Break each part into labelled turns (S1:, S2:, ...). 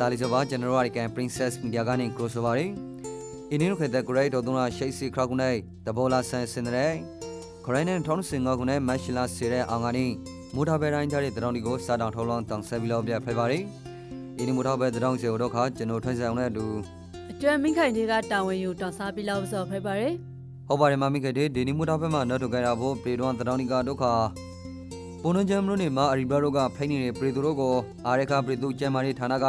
S1: တာလီဆိုပါကျွန်တော်တို့အကန် Princess Media ကနေ crossover ရင်းအင်းနုခေတဲ့ great တော်တုံးလာရှိတ်စီခရကုနေတဘောလာဆန်စင်တဲ့ခရိုင်းနဲ့ထောင်းစင်ငါကုနေမက်ရှလာစီတဲ့အောင်ကနေမူထာဘဲတိုင်းကြတဲ့တောင်ဒီကိုစာတောင်ထောင်းလောင်းတောင်ဆက်ပြီးတော့ပြဖိုက်ပါရင်းအင်းမူထာဘဲတောင်စီတော့ခါကျွန်တော်ထွန်းဆောင်နဲ့အတူ
S2: အတွဲမင်းခိုင်တွေကတာဝန်ယူတောင်းစားပြီးလောက်ဆိုဖိုက်ပါရယ်
S1: ဟုတ်ပါတယ်မမိခဲ့တဲ့ဒီနီမူထာဘဲမှာနော်ထုတ်ကြတာဖို့ပြေတော်တောင်ဒီကဒုက္ခပုံနှံချမ်းမလို့နေမှာအရီဘရာတို့ကဖိနေတဲ့ပရီသူတို့ကိုအာရခပရီသူကျမ်းမာရေးဌာနက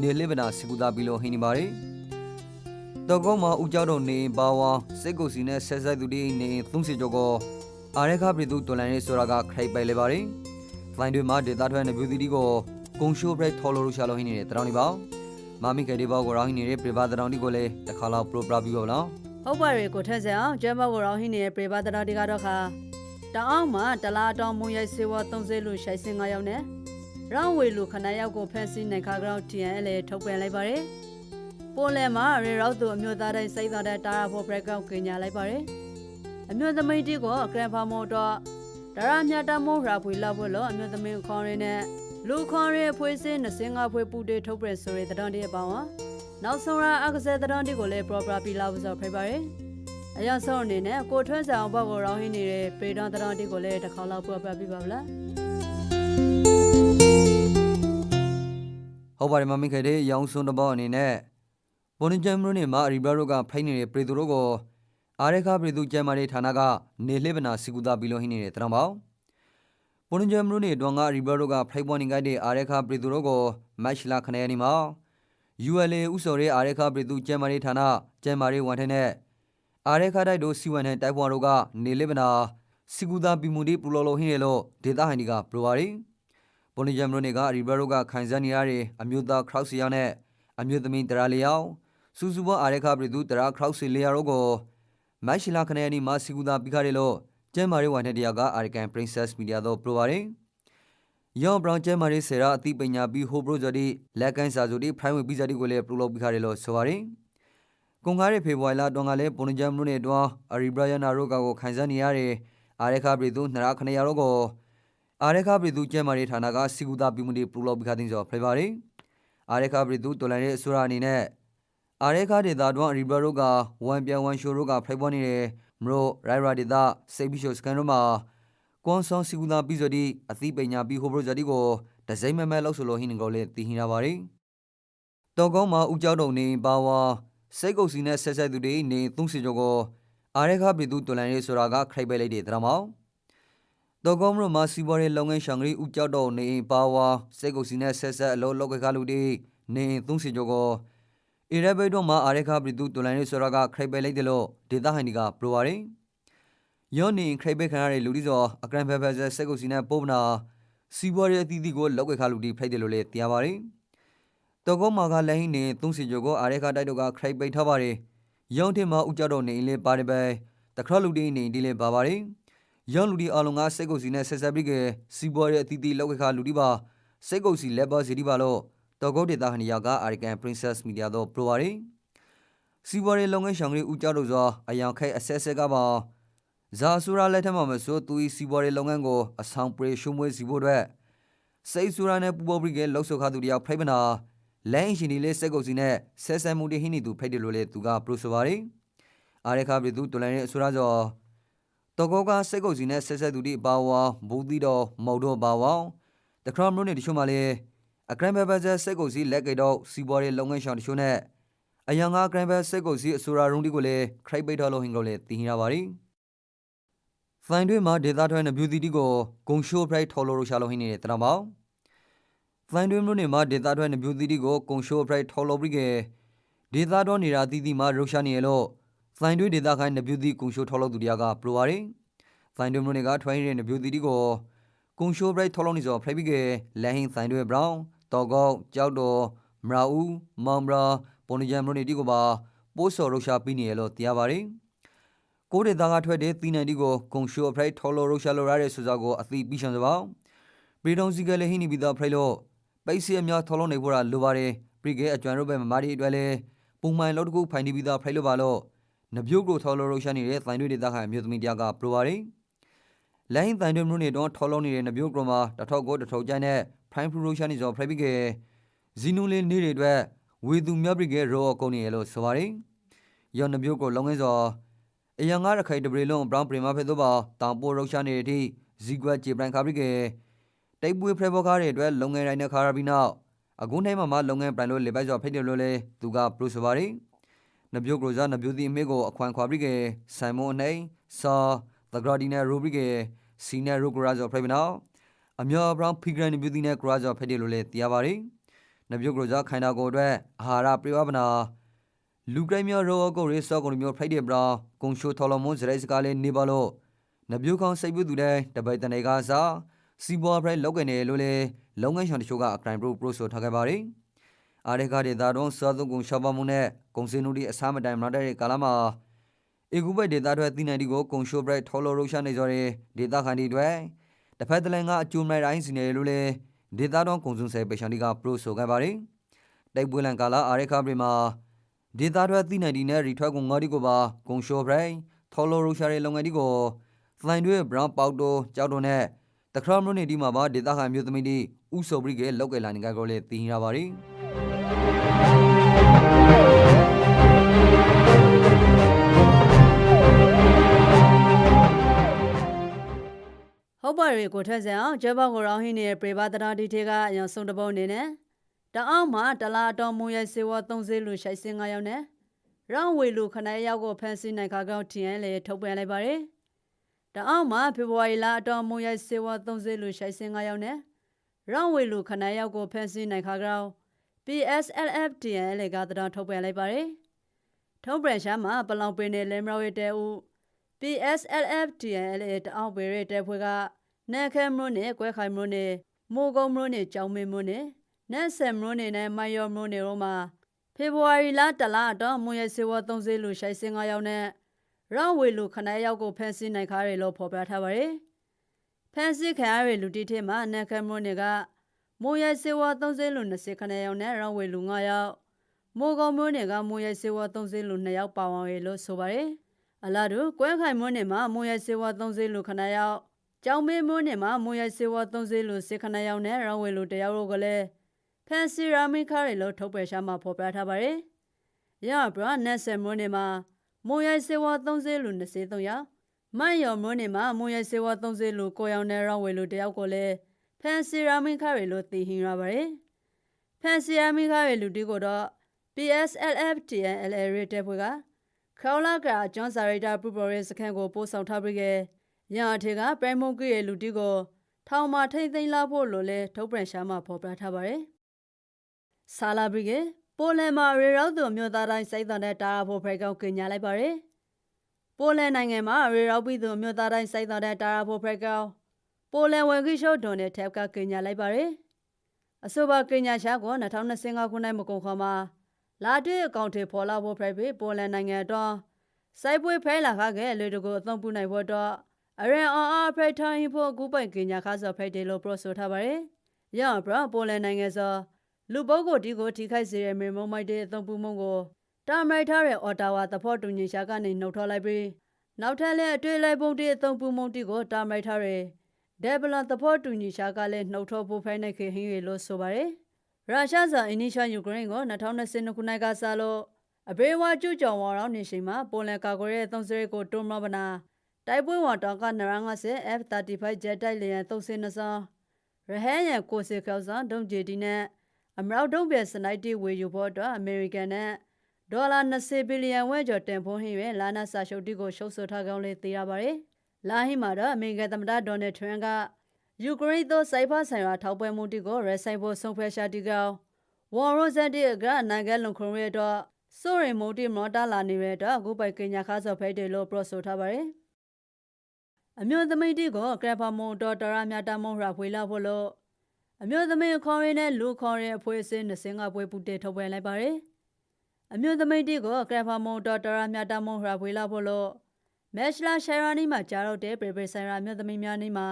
S1: နေလိဗနာစီကူတာပြီးလို့ဟင်းနေပါတယ်တော့ကောမှာဦးကျော်တို့နေပါဝါစိတ်ကိုစီနဲ့ဆက်ဆက်သူတွေနေသုံးစီကျော်ကိုအာရခပရီသူတော်လန်ရေးဆိုတာကခိုက်ပိုင်လေပါတယ်ဖိုင်တွေမှာဒေတာထွဲနေဗျူတီကိုကုံရှိုးဘရက်ထော်လို့ရှာလို့ဟင်းနေတဲ့တောင်ဒီပါမမိခဲ့တဲ့ဘောကိုရောင်းဟင်းနေတဲ့ပြပါတောင်ဒီကိုလည်းတစ်ခါလောက်ပရိုပရာပြီးပါလား
S2: ဟုတ်ပါရယ်ကိုထက်စအောင်ကျဲမဘောရောဟင်းနေတဲ့ပြေပါတရာတွေကတော့ခါတောင်းအောင်မှာတလားတောင်းမုံရိုက်စေဝ30လူရှိုက်စင်9ရောက်နဲ့ ရောင်းဝေလူခဏရောက်ကိုဖက်စီနိုင်ခါကြောင့် TNL ထုတ်ပြန်လိုက်ပါရယ်ပိုလန်မှာရေရောက်သူအမျိုးသားတိုင်းစိတ်သားတဲ့တာရာဖို့ breakout ကညာလိုက်ပါရယ်အမျိုးသမီးတီကိုဂရန်ဖာမောတော့ဒါရမြတ်တမိုးရာဖွေလောက်ဖို့လို့အမျိုးသမီးခေါင်းရင်းနဲ့လူခေါင်းရင်းဖွေးစင်း25ဖွေးပူတေထုတ်ပြန်ဆိုရတဲ့တောင်းတည်းအပေါင်းဟာနောက်ဆုံးရအကစားတရန်ဒီကိုလည်း proper ပြလာဖို့ဆိုဖိပါတယ်။အရင်ဆုံးအနေနဲ့ကိုထွန်းဆောင်ဘက်ကိုရောင်းဟင်းနေတဲ့ပေတန်တရန်ဒီကိုလည်းတစ်ခါလောက် proper ပြပါဗလား
S1: ဟုတ်ပါတယ်မမိခဲ့တဲ့ရောင်စွန်းတစ်ပေါက်အနေနဲ့ပေါ်နဂျမ်မရိုနေမှာအရီဘရာတို့ကဖိုင်နေတဲ့ပရီသူတို့ကိုအာရခပရီသူကျမ်းမာရေးဌာနကနေလှစ်ပနာစီကူတာပြီးလို့ဟင်းနေတဲ့တရံပေါပေါ်နဂျမ်မရိုနေတွန်ကအရီဘရာတို့ကဖိုင်ပေါ်နေကြတဲ့အာရခပရီသူတို့ကိုမက်ရှလာခနေနီမှာ ULA ဥစော်ရဲအာရခပရီသူကျမ်းမာရေးဌာနကျမ်းမာရေးဝန်ထမ်းနဲ့အာရခတိုက်တို့စီဝန်နဲ့တိုက်ပွားတို့ကနေလှစ်ပနာစီကူတာပြီးမှုဒီပူလော်လိုဟင်းရလို့ဒေတာဟန်ဒီကပရိုပါရီ ပေါ်နီဂျမ်ရိုနေကရီဘရာတို့ကခိုင်စန်းနေရတဲ့အမျိုးသားခရောက်စီယောက်နဲ့အမျိုးသမီးတရာလျောက်စူစူဘောအာရခပရိသူတရာခရောက်စီလျာတို့ကိုမက်ရှိလာခနေနီမှာစီကူတာပြီးခါတယ်လို့ကျဲမာရီဝိုင်တဲ့တရားကအာရကန် Princess Media တို့ပြောပါတယ်ယောင်ဘရောင်ကျဲမာရီဆေရာအသိပညာပြီးဟိုဘရိုဂျ်ဒီလက်ကန်စာဂျိုဒီ private visa ဒီကိုလည်းပရိုလုပ်ပြီးခါတယ်လို့ဆိုပါတယ်ကွန်ကားရဲ့ဖေဖော်ဝါရီလတွင်ကလည်းပေါ်နီဂျမ်ရိုနေတွင်အရီဘရာယနာတို့ကကိုခိုင်စန်းနေရတဲ့အာရခပရိသူနရာခနေရတို့ကို အာရခပရိသူကျဲမာရေးဌာနကစီကူတာပြုမှုတွေပူလောပိခါတင်းစောဖိပါရီအာရခပရိသူတော်လန်ရဲ့အစိုးရအနေနဲ့အာရခဒေတာတွန်းရီဘရာတို့ကဝန်ပြန်ဝန်ရှိုတို့ကဖိပွားနေတဲ့မရိုရိုင်ရာဒေတာစိတ်ပြီးရှိုစကန်တို့မှာကွန်ဆွန်စီကူတာပြီးဆိုဒီအသိပညာပြီးဟိုဘရိုဇာတီကိုဒဇိမ့်မဲမဲလောက်ဆိုလို့ဟင်းကိုလေတည်ဟင်းလာပါရီတောကောင်းမှာဦးကျော်တုံနေပါဝါစိတ်ကုတ်စီနဲ့ဆက်ဆက်သူတွေနေသုံးစီကျော်ကိုအာရခပရိသူတော်လန်ရေးဆိုတာကခိုက်ပဲလိုက်တဲ့တရမောင် တော့ကောမရမစီဘော်ရဲ့လုပ်ငန်းရှောင်ကလေးဦးကျော်တော်နေပါဝါစိတ်ကိုစီနဲ့ဆက်ဆက်အလုံးလောက်ကခလူတီနေသုံးစီကျော်ကိုအီရဘိတ်တို့မှာအာရခပရိသူတူလိုင်းရေးဆိုတာကခရိုက်ပဲလိုက်တယ်လို့ဒေတာဟန်ဒီကပရိုပါရင်ယောနေခရိုက်ပဲခံရတဲ့လူဒီစောအကရန်ဖက်ဖက်ဆက်စိတ်ကိုစီနဲ့ပို့ပနာစီဘော်ရဲ့အသီးသီးကိုလောက်ကခလူတီဖိတ်တယ်လို့လည်းသိရပါတယ်တော့ကောမာကလည်းဟင်းနေသုံးစီကျော်ကိုအာရခတိုက်တို့ကခရိုက်ပိတ်ထားပါတယ်ယောင်းထင်မှာဦးကျော်တော်နေလေပါတယ်ပဲတခရလူတီနေဒီလေပါပါတယ် ယောင်လူဒီအလုံးကစိတ်ကုတ်စီနဲ့ဆက်ဆက်ပြီးကစီဘော်ရဲ့အတီးတီးလောက်ကခလူဒီပါစိတ်ကုတ်စီလက်ပါစီဒီပါလို့တော်ကုတ်ဒေတာဟန်နီယာကအာရကန် Princess Media တို့ပရိုပါရီစီဘော်ရဲ့လုပ်ငန်းရှောင်လေးဦးကျော်တို့စွာအယောင်ခိုက်အဆက်ဆက်ကပါဇာဆူရာလက်ထက်မှာမဆိုသူဤစီဘော်ရဲ့လုပ်ငန်းကိုအဆောင်ပရေရှုံးမွေးစီဖို့အတွက်စိတ်ဆူရာနဲ့ပူပေါ်ပရိကလှုပ်ဆော်ခသူတယောက်ဖိတ်ပနာလမ်းရှင်ဒီလေးစိတ်ကုတ်စီနဲ့ဆက်ဆက်မှုတဟင်းနီသူဖိတ်တယ်လို့လေသူကပရိုဆိုပါရီအာရခပြည်သူတော်လိုင်းရဲ့အဆိုရကြော တော့ကောကစိတ်ကုတ်စီနဲ့ဆက်ဆက်သူဒီပါဝါဘူသီတော်မော်တော်ပါဝါတခရမလို့နေတချို့မှလည်းအကရန်ဘယ်ဘဇက်စိတ်ကုတ်စီလက်ကိတော့စီဘော်ရဲ့လုပ်ငန်းရှောင်တချို့နဲ့အယံငါကရန်ဘယ်စိတ်ကုတ်စီအဆိုရာရုံးဒီကိုလည်းခရိုက်ပိတ်တော်လို့ဟင်ကိုလည်းတင်ရပါရီဖိုင်တွေမှာဒေတာထွဲနဗျူတီတီကိုဂုံရှိုးဖရိုက်ထော်လို့ရှာလို့ဟင်းနေတဲ့တရမောင်ဖိုင်တွေမျိုးနေမှာဒေတာထွဲနဗျူတီတီကိုဂုံရှိုးဖရိုက်ထော်လို့ပြီးကဒေတာတော့နေတာတီတီမှာရုရှာနေရလို့ ဖိုင်တွေဒေတာခိုင်းနဗျူတီကုံရှိုးထော်လို့သူတရားကပရိုပါရီဖိုင်တွေမျိုးတွေကထွိုင်းတဲ့နဗျူတီတီကိုကုံရှိုးဘရိုက်ထော်လို့နေစောဖရိုက်ပြီးကလန်ဟင်းဖိုင်တွေဘရောင်းတော်ကောက်ကြောက်တော်မရာဦးမောင်ဘရာပေါ်နီဂျမ်မျိုးနေတီကိုပါပိုးစော်ရုရှာပြီးနေရလို့တရားပါရီကိုဒေတာကထွက်တဲ့တီနိုင်တီကိုကုံရှိုးဖရိုက်ထော်လို့ရုရှာလိုရတဲ့ဆိုစားကိုအသိပြီးရှံစပါပရီတုံစီကလည်းဟင်းနေပြီးသားဖရိုက်လို့ပိတ်စီအများထော်လို့နေဖို့ရလိုပါတယ်ပရီကဲအကျွမ်းရုပ်ပဲမမာဒီအတွက်လဲပုံမှန်လောက်တကူဖိုင်နေပြီးသားဖရိုက်လို့ပါလို့ နပြုတ်ကိုထော်လော်ရိုရှာနေတဲ့တိုင်တွေဒေသခံအမျိုးသမီးတယောက်ကပရိုပါရီလိုင်းတိုင်တွေမျိုးနေတော့ထော်လော်နေတဲ့နပြုတ်ကမှာတထောက်ကိုတထောက်ကျန်းတဲ့ prime fruition နေစော private ကဇီနူလေးနေတွေအတွက်ဝေသူမြတ်ပရိကေရောကုန်နေရလို့ဆိုပါတယ်ယောနမျိုးကိုလုံငင်းစောအယံငါရခိုင်တပရီလုံးဘရောင်းပရီမာဖေတို့ပါတောင်ပိုရုရှာနေတဲ့အထိဇီကွက်ဂျေပရန်ခါပရိကေတိတ်ပွေဖရဘောကားတွေအတွက်လုံငယ်တိုင်းနဲ့ခါရပြီးနောက်အခုနိုင်မှာမလုံငယ်ပရန်လို့လေပိုက်စောဖိတ်တယ်လို့လေသူကပရိုဆိုပါတယ် နပြိုကရိုဇာနပြိုတီအမေကိုအခွန်ခွာပရိကေဆိုင်မွန်နှိစာသဂရာဒီနယ်ရိုပရိကေစီနယ်ရိုဂရာဇောဖရိမနောအမျောဘရောင်းဖီဂရန်နပြိုတီနဲ့ဂရာဇောဖိတ်တယ်လို့လေသိရပါတယ်နပြုတ်ကကြခိုင်တာကိုအတွက်အာဟာရပြေဝပနာလူကရိုင်းမျိုးရောကိုရေစောကုန်မျိုးဖိုက်တဲ့ဘရာကုံရှိုထော်လမွန်စရိုက်စကားလေးနေပါလို့နပြုတ်ခေါင်စိတ်ပြုသူတဲ့တပိုက်တနေကစားစီဘောဖရိုက်လောက်ကနေလို့လေလုံငန်းရှောင်တချို့ကအကရိုင်ပရိုပရိုဆိုထားခဲ့ပါတယ် အားရကတဲ့ဒါတော့စောသူကုံရှောပါမှုနဲ့ကုံစင်းနူဒီအစားမတိုင်မလာတဲ့ကာလမှာအေကူဘက်ဒေတာတွေတီနိုင်ဒီကိုကုံရှိုဘရိုက်ထော်လိုရိုရှာနေကြတဲ့ဒေတာခန်ဒီတွေတစ်ဖက်တလန်ကအကျိုးမိုင်တိုင်းစီနေလို့လေဒေတာတော့ကုံစုံဆယ်ပေရှန်ဒီကပရိုဆိုခဲ့ပါတယ်တိုက်ပွဲလန်ကာလာအာရခပရီမှာဒေတာတွေတီနိုင်ဒီနဲ့ရီထွက်ကုံငါဒီကိုပါကုံရှိုဘရိုက်ထော်လိုရိုရှာရဲ့လုပ်ငန်းဒီကိုလိုင်တွေဘရောင်းပေါတိုကြောက်တော့နဲ့တခရမလို့နေဒီမှာပါဒေတာခန်မျိုးသမီးဒီဥဆိုပရိကေလောက်ကလာနေကြကိုလေတီးရပါတယ်
S2: ဟုတ်ပါရဲ့ကိုထက်စံအောင်ကျဲဘောက်ကိုရောင်းဟင်းနေတဲ့ပြေပါတရာဒီထေကအရင်ဆုံးတစ်ပုံအနေနဲ့တအောင်မှာတလားအတော်မူရဲ့စေဝ30လူရှိုက်စင်9ယောက်နဲ့ရောင်းဝေလူခနိုင်ယောက်ကိုဖမ်းဆီးနိုင်ခါကောင်းထင်ရလေထုတ်ပြန်လိုက်ပါတယ်တအောင်မှာဖေဖော်ဝါရီလအတော်မူရဲ့စေဝ30လူရှိုက်စင်9ယောက်နဲ့ရောင်းဝေလူခနိုင်ယောက်ကိုဖမ်းဆီးနိုင်ခါကောင်း PSLF TN လေကတတော်ထုတ်ပြန်လိုက်ပါတယ်ထုတ်ပြန်ရှာမှာပလောင်ပင်နယ်လဲမရောရဲ့တဲဦး PSLF TNL တအောင်ပေရတဲ့ဖွဲ့ကနက်ခဲမလို့နဲ့ကွဲခိုင်မလို့နဲ့မိုးကုံမလို့နဲ့ကြောင်မင်းမလို့နဲ့နက်ဆယ်မလို့နဲ့နဲ့မိုင်ယောမလို့နဲ့တော့မှာဖေဖော်ဝါရီလတလတော့မွန်ရဲစေဝ30လူရှိုက်စင်9ယောက်နဲ့ရောင်းဝေလူခနိုင်ယောက်ကိုဖမ်းဆီးနိုင်ခါရလို့ဖော်ပြထားပါတယ်ဖမ်းဆီးခံရတဲ့လူတီထဲမှာနက်ခဲမလို့နဲ့က မွန်ရဲစေဝ30လူ20ခနိုင်ယောက်နဲ့ရောင်းဝေလူ9ယောက်မိုးကုံမလို့နဲ့ကမွန်ရဲစေဝ30လူ2ယောက်ပါဝင်ရလို့ဆိုပါတယ်အလားတူကွဲခိုင်မွန်းနေမှာမွန်ရိုက်စေဝါ30လူခဏရောက်ကြောင်မေးမွန်းနေမှာမွန်ရိုက်စေဝါ30လူစေခဏရောက်နဲ့ရောင်းဝေလူတယောက်တို့ကလည်းဖန်စီရာမီခါရီလို့ထုတ်ပယ်ရှာမှာဖော်ပြထားပါတယ်။ရဘရနက်ဆယ်မွန်းနေမှာမွန်ရိုက်စေဝါ30လူ23ယောက်မန်ယော်မွန်းနေမှာမွန်ရိုက်စေဝါ30လူကိုယောင်နဲ့ရောင်းဝေလူတယောက်ကိုလည်း ဖန်စီရာမီခါရီလို့သိဟင်ရပါတယ်။ဖန်စီရာမီခါရီလူတီကိုတော့ PSLF TNL ရတဲ့ဘွေကခေါလာကဂျွန်စာရီတာပူပေါ်ရဲ့စခန်းကိုပို့ဆောင်ထားပြီးကရအထေကပရိုင်မုန်ကရဲ့လူတီကိုထောင်မှာထိမ့်သိမ်းလာဖို့လိုလဲထုတ်ပြန်ရှာမှဖော်ပြထားပါတယ်။ဆာလာဘီကပိုလန်မှာရေရောက်သူမြို့သားတိုင်းစိတ်တော်တဲ့တာရာဖို့ဖရိုက်ကောင်းကညာလိုက်ပါတယ်။ပိုလန်နိုင်ငံမှာရေရောက်ပြီးသူမြို့သားတိုင်းစိတ်တော်တဲ့တာရာဖို့ဖရိုက်ကောင်း ပိုလန်ဝန်ကြီးချုပ်ဒွန်နဲ့ထက်ကကညာလိုက်ပါတယ်။အဆိုပါကညာရှာကို2025ခုနှစ်မကုန်ခွန်မှာလာတဲ့အကောင့်တွေပေါ်လာဖို့ဖရိုက်ပြီးပိုလန်နိုင်ငံတော့စိုက်ပွဲဖဲလာခခဲ့လေတကိုအသုံးပြုနိုင်ဖို့တော့အရင်အောင်အားဖရိုက်ထိုင်းဖို့ကူပိုင်ကညာခါဆိုဖရိုက်တယ်လို့ပြောဆိုထားပါတယ်။ရအောင်ဘရပိုလန်နိုင်ငံဆိုလူပုဂ္ဂိုလ်ဒီကိုထိခိုက်စေတဲ့မြေမုံမိုက်တဲ့အသုံးပြုမှုကိုတာမိုက်ထားတဲ့အော်တာဝါသဖို့တူညီရှာကနေနှုတ်ထွက်လိုက်ပြီးနောက်ထပ်လည်းအတွေ့လိုက်ပုံတဲ့အသုံးပြုမှုတီကိုတာမိုက်ထားတဲ့ ဒက်ဗလန်သဖို့တူညီရှာကလည်းနှုတ်ထွက်ဖို့ဖိုင်နိုင်ခေဟင်းရလို့ဆိုပါတယ်။ရုရှားစာအင်နီရှာယူကရိန်းကို2022ခုနှစ်ကစလို့အဘေးဝါကျူကြောင်ဝါရောင်းနေချိန်မှာပိုလန်ကာကွယ်ရဲ့သုံးစရိတ်ကိုတွန်းမပနာတိုက်ပွဲဝါတောက်ကနရန်50 F35 ဂျက်တိုက်လေယာဉ်32စင်းရဟန်ရန်ကိုစေခေါဆောင်ဒုံဂျီဒီနဲ့အမရောက်ဒုံပြစနိုက်တီဝေယူဖို့အတွက်အမေရိကန်နဲ့ဒေါ်လာ20ဘီလီယံဝဲကျော်တင်ဖို့ဟင်းရဲ့လာနာစာရှုပ်တီကိုရှုပ်ဆွထားကောင်းလေးသိရပါတယ်။ လာဟင်းမှာတော့အမေရိကန်သမ္မတဒေါ်နယ်ထရန့်ကယူကရိန်းသောစိုက်ဖားဆိုင်ရာထောက်ပွဲမှုတီကိုရဲဆိုင်ဖို့ဆုံးဖြတ်ရှာတီကောင်ဝေါ်ရိုဇက်တီကနိုင်ငံလုံခုံရဲတော့စိုးရိမ်မိုတီမော်တာလာနေတဲ့အတွက်အခုပိုက်ကညာခါဆော့ဖိတ်တယ်လို့ပြောဆိုထားပါတယ်။အမျိုးသမီးတီကိုကရဖာမုံတော်တရမြတာမုံရဖွေလာဖို့လို့အမျိုးသမီးခေါ်ရင်းနဲ့လူခေါ်ရင်းအဖွဲ့အစည်း20ကပွဲပူတေထုတ်ပြန်လိုက်ပါတယ်။အမျိုးသမီးတီကိုကရဖာမုံတော်တရမြတာမုံရဖွေလာဖို့လို့ မက်ရှလာရှယ်ရာနီမှာကြားတော့တဲ့ပရိပရိဆိုင်ရာအမျိုးသမီးများနေမှာ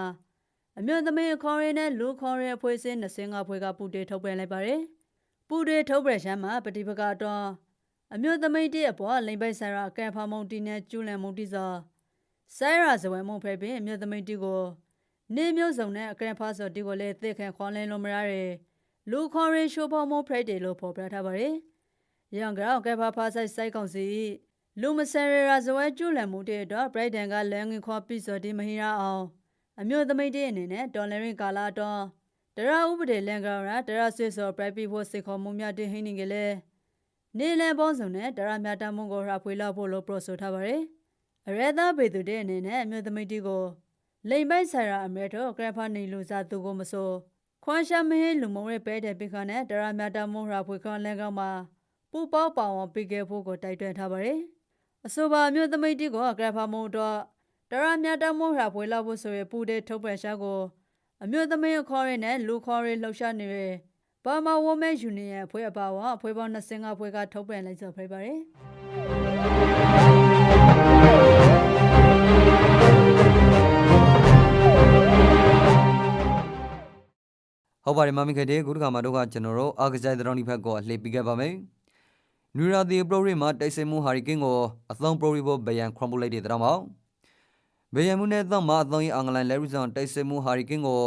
S2: အမျိုးသမီးခေါ်ရင်းနဲ့လူခေါ်ရင်းအဖွဲ့အစည်း20ကပွဲကပူတေထုတ်ပြန်လိုက်ပါတယ်။ပူတေထုတ်ပြန်ရှမ်းမှာပฏิပကတော့အမျိုးသမီးတည်းအပေါ်လိမ်ပိုက်ဆိုင်ရာကံဖာမုံတီနဲ့ကျူးလန်မှုတိစောဆိုင်ရာဇဝဲမုံဖဲပင်အမျိုးသမီးတီကိုနေမျိုးစုံနဲ့အကရဖာစောတီကိုလည်းသိခံခွန်လင်းလို့မရတဲ့လူခေါ်ရင်ရှိုးဖော်မှုဖရိတ်တယ်လို့ဖော်ပြထားပါတယ်။ရန်ကောင်ကဲဖာဖာဆိုင်စိုက်ကောင်စီ လူမဆယ်ရရာဇဝဲကျွလန်မှုတဲ့အတွက်ပရိဒန်ကလန်ငင်ခေါ်ပြီးစော်ဒီမဟီရာအောင်အမျိုးသမိတ်တဲ့အနေနဲ့ဒေါ်လာရင်ကာလာတော့တရဥပဒေလန်ကောင်ရာတရဆွေစော်ပရိုက်ပီဖို့စေခေါ်မှုများတင်ဟင်းနေကြလေနေလန်ပေါင်းစုံနဲ့တရမြတာမုံကိုရာဖွေလောက်ဖို့လို့ပရိုဆိုထားပါတယ်။အရဲသားပေသူတဲ့အနေနဲ့အမျိုးသမိတ်တီကိုလိမ်ပိုက်ဆရာအမဲတော့ကရဖာနေလူစားသူကိုမဆိုးခွန်ရှာမဟင်းလူမုံရဲ့ပဲတဲ့ပိခါနဲ့တရမြတာမုံရာဖွေခွန်လန်ကောင်မှာပူပေါပေါအောင်ပြီးခဲ့ဖို့ကိုတိုက်တွန်းထားပါတယ်။ အဆိုပါမျိုးသမိတ်တီကိုကရဖာမုံတော့တရမြတာမုံရာဖွေလောက်ဖို့ဆိုရပူတဲ့ထုတ်ပယ်ရှာကိုအမျိုးသမီးခေါ်ရနဲ့လူခေါ်ရလှုပ်ရှားနေတဲ့ဘာမာဝမဲယူနီယံအဖွဲ့အပါအဝင်အဖွဲ့ပေါင်း25ဖွဲ့ကထုတ်ပြန်လိုက်ကြဖိပါတယ်။
S1: ဟုတ်ပါတယ်မမီခဲ့တဲ့ခုတစ်ခါမှာတော့ကကျွန်တော်တို့အာကစားတဲ့တောင်းဒီဖက်ကိုအလှည့်ပေးခဲ့ပါမယ် နူရာဒီပရိုဂရမ်မှာတိုက်စစ်မှုဟာရီကင်းကိုအသုံးပရိုဂရမ်ဘယန်ခရမ်ဘူလိုက်တဲ့တောင်းပါဘယန်မှုနဲ့တော့မအသုံးရအင်္ဂလန်လဲရီဇွန်တိုက်စစ်မှုဟာရီကင်းကို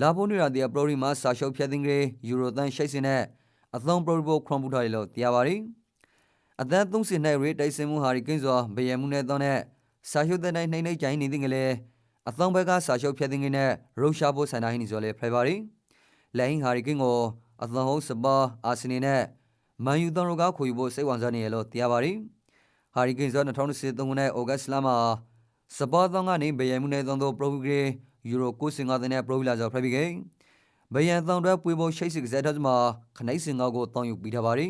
S1: လာဖို့နူရာဒီပရိုဂရမ်မှာစာရှုပ်ဖြတ်သိမ်းကြယူရိုသန်ရှိတ်စင်နဲ့အသုံးပရိုဂရမ်ခရမ်ဘူထားတယ်လို့တရားပါတယ်အသက်30နှစ်ရေးတိုက်စစ်မှုဟာရီကင်းစွာဘယန်မှုနဲ့တော့နဲ့စာရှုပ်တဲ့နိုင်နှိမ့်နှိမ့်ကြိုင်းနေတဲ့ကလေးအသုံးဘက်ကစာရှုပ်ဖြတ်သိမ်းခြင်းနဲ့ရုရှားဖို့ဆိုင်တာဟင်းဆိုလေဖိုင်ပါတယ်လိုင်းဟာရီကင်းကိုအသံဟုတ်စပါအာဆင်နီနဲ့ မန်ယူတန်ရိုကခွေဖို့စိတ်ဝင်စားနေရလို့တရားပါရီဟာရီကင်းဇော2023ခုနှစ်ဩဂတ်စ်လမှာစပါသောင်းကနေဘယံမှုနဲ့သုံးသောပရိုဂရေယူရို95တဲ့နဲ့ပရိုဗီလာဇောဖရဘီဂိဘယံသောင်းတွဲပွေဖို့ရှိတ်စစ်ကစားတဲ့မှာခနိုင်စင်ကောကိုတောင်းယူပြီးထားပါရီ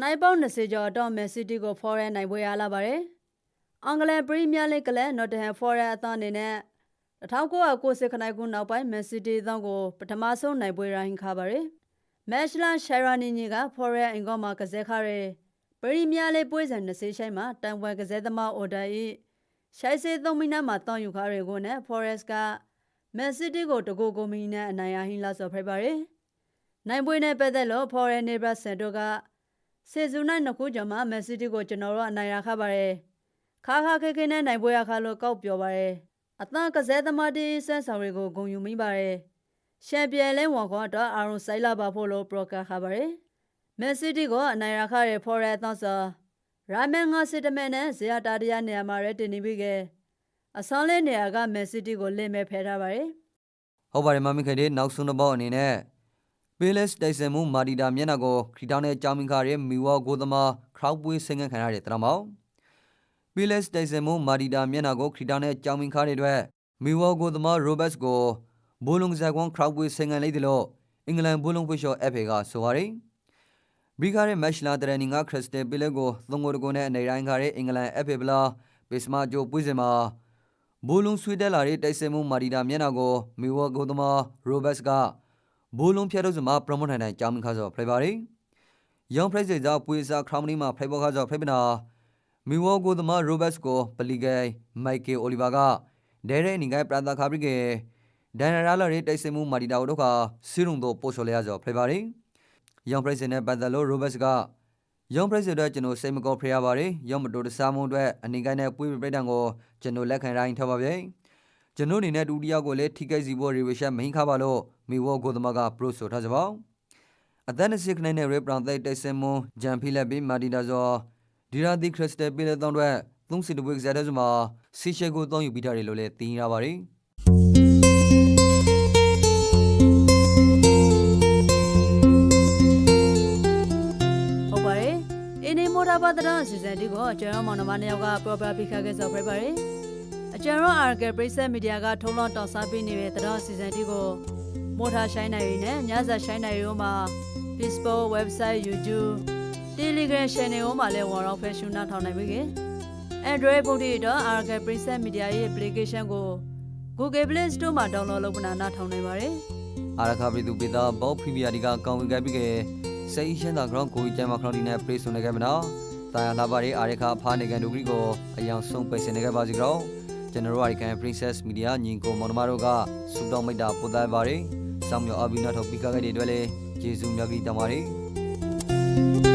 S2: နိုင်ပေါင်း20ကျော်တော့မယ်စီးတီးကိုဖော်ရဲနိုင်ပွဲရလာပါတယ်။အင်္ဂလန်ပရီးမီးယားလိဂ်ကလည်းနော်တဟန်ဖော်ရဲအသင်းအနေနဲ့1990ခနိုင်ခုနောက်ပိုင်းမန်စီးတီးအသင်းကိုပထမဆုံးနိုင်ပွဲရိုင်းခါပါတယ်။ မက်ရှလန်ရှာရာနီနီကဖော်ရဲအင်ကောမှာကစားခရဲပရီးမီးယားလိဂ်ပွဲစဉ်20ရှိုင်းမှာတန်ပွဲကစားသမားအော်ဒါဤရှိုင်းစေသုံးမိနစ်မှာတောင်းယူခရဲကိုနဲ့ဖော်ရက်စ်ကမန်စီးတီးကိုတကူကိုမီနဲ့အနိုင်ရဟင်းလာစော်ဖိုက်ပါတယ်။နိုင်ပွဲနဲ့ပတ်သက်လို့ဖော်ရဲနေဘရဆန်တို့ကစေဇူနိုင်နှစ်ခုကျော်မှာမန်စီးတီးကိုကျွန်တော်တို့အနိုင်ရခပါတယ်။ခါခါခဲခဲနဲ့နိုင်ပွဲရခါလို့ကောက်ပြောပါတယ်။အသံကစားသမားတီးစန်းဆောင်တွေကိုဂုဏ်ယူမိပါတယ်။ ချန်ပီယံလဲဝန်ကတော့အာရွန်ဆိုင်လာပါဖို့လို့ပရိုကာခါပါတယ်။မန်စီးတီးကအနိုင်ရခရဲဖော်ရဲအသံစာရာမန်ငါစစ်တမဲနဲ့ဇေယတာတရားနေရာမှာရဲတင်နေပြီးခဲ့အဆောင်လေးနေရာကမန်စီးတီးကိုလင်းမဲ့ဖယ်ထားပါတယ်။
S1: ဟုတ်ပါတယ်မမီခဲ့တဲ့နောက်ဆုံးတစ်ပေါက်အနေနဲ့ပေးလက်တိုက်စင်မှုမာဒီတာမျက်နှာကိုခရီတောင်းနဲ့ကြောင်မင်ခါရဲ့မီဝါကိုသမားခရောက်ပွေးဆင်ငန်ခံရတဲ့တရမောင်ပေးလက်တိုက်စင်မှုမာဒီတာမျက်နှာကိုခရီတောင်းနဲ့ကြောင်မင်ခါတွေအတွက်မီဝါကိုသမားရိုဘတ်စ်ကို ဘိုလုံဇက်ကွန်ခရောက်ပွေးဆင်ငန်လိုက်တယ်လို့အင်္ဂလန်ဘိုလုံဖွရှော့အဖေကဆိုပါတယ်ဘီကာရဲ့မက်ရှလာတရနီငါခရစ်စတယ်ပီလက်ကိုသုံးကိုတကိုနဲ့အနေတိုင်းခါရဲ့အင်္ဂလန်အဖေဗလာပစ်စမာဂျိုပွေးစင်မှာဘိုလုံဆွေတက်လာတဲ့တိုက်စစ်မှုမာဒီတာမျက်နှာကိုမီဝါဂိုသမာရိုဘတ်စ်ကဘိုလုံဖျက်တော့စမှာပရမုန်ထိုင်တိုင်ကြောင်းမခါစောဖလိုက်ပါရီယောင်ဖရိုက်စေကြောပွေစာခရမနီမှာဖလိုက်ပေါ်ခါစောဖလိုက်ပနာမီဝါဂိုသမာရိုဘတ်စ်ကိုပလီဂိုင်မိုက်ကယ်အိုလီဗာကဒဲရဲနီဂိုင်ပရာတာခါပရီကေ ဒန်နရာလာရဲ့တိုက်စစ်မှုမာဒီတာတို့ကစီရုံတို့ပို့ဆိုလဲရစောဖလိုက်ပါရီယောင်ဖရိုက်စနဲ့ပတ်သက်လို့ရိုဘတ်စ်ကယောင်ပရက်စစ်အတွက်ကျွန်တော်စိတ်မကောဖရရပါတယ်။ယောင်မတော်တစားမှုအတွက်အနေကိုင်းနဲ့ပွေးပြိတံကိုကျွန်တော်လက်ခံတိုင်းထားပါဗျ။ကျွန်တော်အနေနဲ့ဒုတိယကိုလည်းထိခိုက်စီဖို့ရီဝေရှက်မဟင်းခါပါလို့မီဝေါကိုသမကပရိုဆိုထားကြပါ။အသက်20ခနိုင်နဲ့ရေပရန်သိတ်တိုက်စင်မွန်ဂျန်ဖီလက်ဘီမာဒီတာဇောဒီရာဒီခရစ်စတယ်ပီလက်တောင်းအတွက်သုံးစီတပွေကစားတဲ့စမှာစီရှယ်ကိုတောင်းယူပြီးထားတယ်လို့လည်းသိရပါတယ်။
S2: မော်တာပါတရအစီအစဉ်ဒီကိုကျွန်တော်မောင်နှမနှစ်ယောက်က proper ပြခခဲ့ဆိုပြပါတယ်။အကျွန်တော် RK ပရိသတ်မီဒီယာကထုံးလုံးတောက်စားပေးနေတဲ့တရအစီအစဉ်ဒီကိုမော်တာရှိုင်းနိုင်ရင်းနဲ့ညစာရှိုင်းနိုင်ရုံးမှာ Facebook website YouTube Telegram channel မှာလည်းဝေါ်တော့ fashion နားထောင်နိုင်ပြီကေ။ Android ဖုန်းတွေတော့ RK ပရိသတ်မီဒီယာရဲ့ application ကို Google Play Store မှာ download လုပ်ပနာနားထောင်နိုင်ပါတယ်။
S1: အာရခပရိသူပေတာဘောဖရီမီယာဒီကကောင်းဝင်ခဲ့ပြီးက စိတ်ရှင်းတာဂရောင်းကိုကြီးကျမ်းမခရောင်းဒီနဲ့ပရိစုံနေခဲ့မနော်တာယာလာပါရီအာရခဖားနေကန်ဒူဂရီကိုအယောင်ဆုံးပိတ်စင်နေခဲ့ပါစီကြောကျွန်တော်တို့အရိကန် Princess Media ညီကိုမောင်နှမတို့ကစူတောင်းမိတ်တာပို့သားပါရီစောင်းမြော်အဘိနာထောက်ပိကခဲ့တဲ့အတွက်လည်းကျေးဇူးများကြီးတင်ပါတယ်